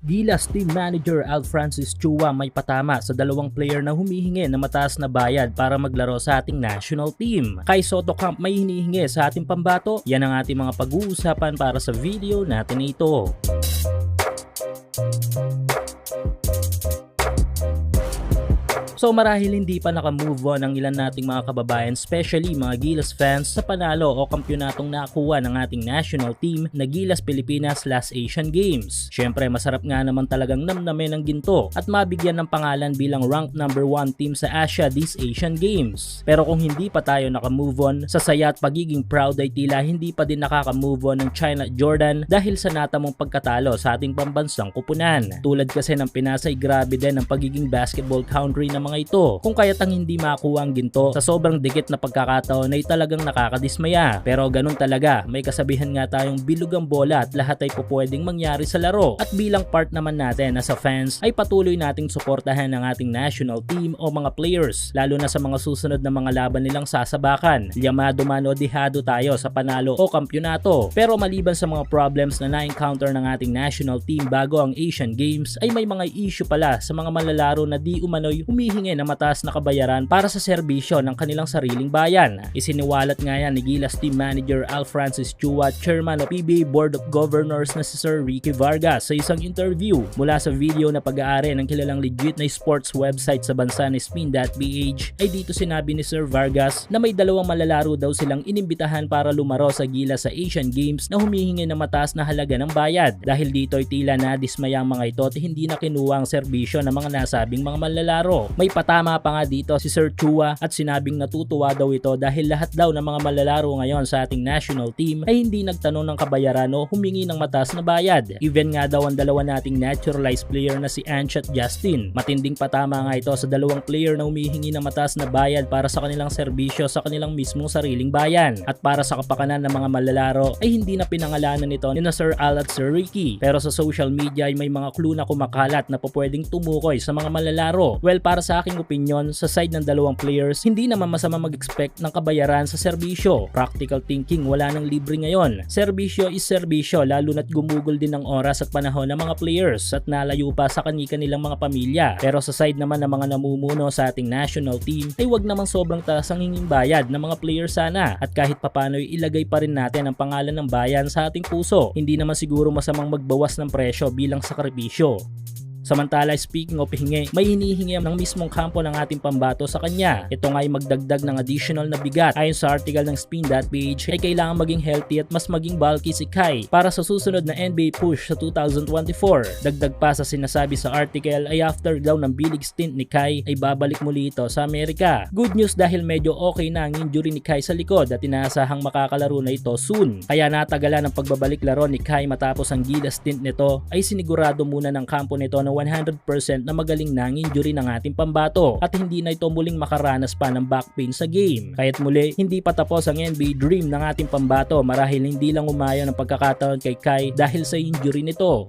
Gilas team manager Al Francis Chua may patama sa dalawang player na humihingi ng mataas na bayad para maglaro sa ating national team. Kay Soto Camp may hinihingi sa ating pambato, yan ang ating mga pag-uusapan para sa video natin ito. So marahil hindi pa naka-move on ang ilan nating mga kababayan, especially mga Gilas fans sa panalo o kampyonatong nakuha ng ating national team na Gilas Pilipinas last Asian Games. Syempre masarap nga naman talagang namnamin ng ginto at mabigyan ng pangalan bilang ranked number 1 team sa Asia this Asian Games. Pero kung hindi pa tayo naka-move on, sa saya at pagiging proud ay tila hindi pa din nakaka-move on ng China Jordan dahil sa natamong pagkatalo sa ating pambansang kupunan. Tulad kasi ng Pinasay, grabe din ang pagiging basketball country ng mga ito. Kung kaya't ang hindi makuha ang ginto sa sobrang dikit na pagkakataon ay talagang nakakadismaya. Pero ganun talaga, may kasabihan nga tayong bilog ang bola at lahat ay pupwedeng mangyari sa laro. At bilang part naman natin as a fans ay patuloy nating suportahan ang ating national team o mga players lalo na sa mga susunod na mga laban nilang sasabakan. Llamado man o dihado tayo sa panalo o kampyonato. Pero maliban sa mga problems na na-encounter ng ating national team bago ang Asian Games ay may mga issue pala sa mga malalaro na di umano'y humihingi ng mataas na kabayaran para sa serbisyo ng kanilang sariling bayan. Isiniwalat nga yan ni Gilas Team Manager Al Francis Chua, Chairman of PBA Board of Governors na si Sir Ricky Vargas sa isang interview mula sa video na pag-aari ng kilalang legit na sports website sa bansa ni Spin.ph ay dito sinabi ni Sir Vargas na may dalawang malalaro daw silang inimbitahan para lumaro sa Gilas sa Asian Games na humihingi ng mataas na halaga ng bayad. Dahil dito ay tila na dismaya ang mga ito at hindi na kinuha ang serbisyo ng mga nasabing mga malalaro. May patama pa nga dito si Sir Chua at sinabing natutuwa daw ito dahil lahat daw ng mga malalaro ngayon sa ating national team ay hindi nagtanong ng kabayaran o humingi ng mataas na bayad. Even nga daw ang dalawa nating naturalized player na si Anch at Justin. Matinding patama nga ito sa dalawang player na humihingi ng mataas na bayad para sa kanilang serbisyo sa kanilang mismong sariling bayan. At para sa kapakanan ng mga malalaro ay hindi na pinangalanan nito ni na Sir Al at Sir Ricky. Pero sa social media ay may mga clue na kumakalat na pupwedeng tumukoy sa mga malalaro. Well, para sa aking opinion, sa side ng dalawang players, hindi naman masama mag-expect ng kabayaran sa serbisyo. Practical thinking, wala nang libre ngayon. Serbisyo is serbisyo, lalo na't gumugol din ng oras at panahon ng mga players at nalayo pa sa kanika nilang mga pamilya. Pero sa side naman ng mga namumuno sa ating national team, ay wag naman sobrang taas ang hinging bayad ng mga players sana. At kahit papano ilagay pa rin natin ang pangalan ng bayan sa ating puso. Hindi naman siguro masamang magbawas ng presyo bilang sakripisyo. Samantala, speaking of hingi, may hinihingi ng mismong kampo ng ating pambato sa kanya. Ito nga ay magdagdag ng additional na bigat. Ayon sa article ng Spin.ph ay kailangan maging healthy at mas maging bulky si Kai para sa susunod na NBA push sa 2024. Dagdag pa sa sinasabi sa article ay after daw ng bilig stint ni Kai ay babalik muli ito sa Amerika. Good news dahil medyo okay na ang injury ni Kai sa likod at inaasahang makakalaro na ito soon. Kaya natagalan ang pagbabalik laro ni Kai matapos ang gila stint nito ay sinigurado muna ng kampo nito na 100% na magaling na ang injury ng ating pambato at hindi na ito muling makaranas pa ng back pain sa game. Kaya't muli, hindi pa tapos ang NBA dream ng ating pambato marahil hindi lang umayon ang pagkakataon kay Kai dahil sa injury nito.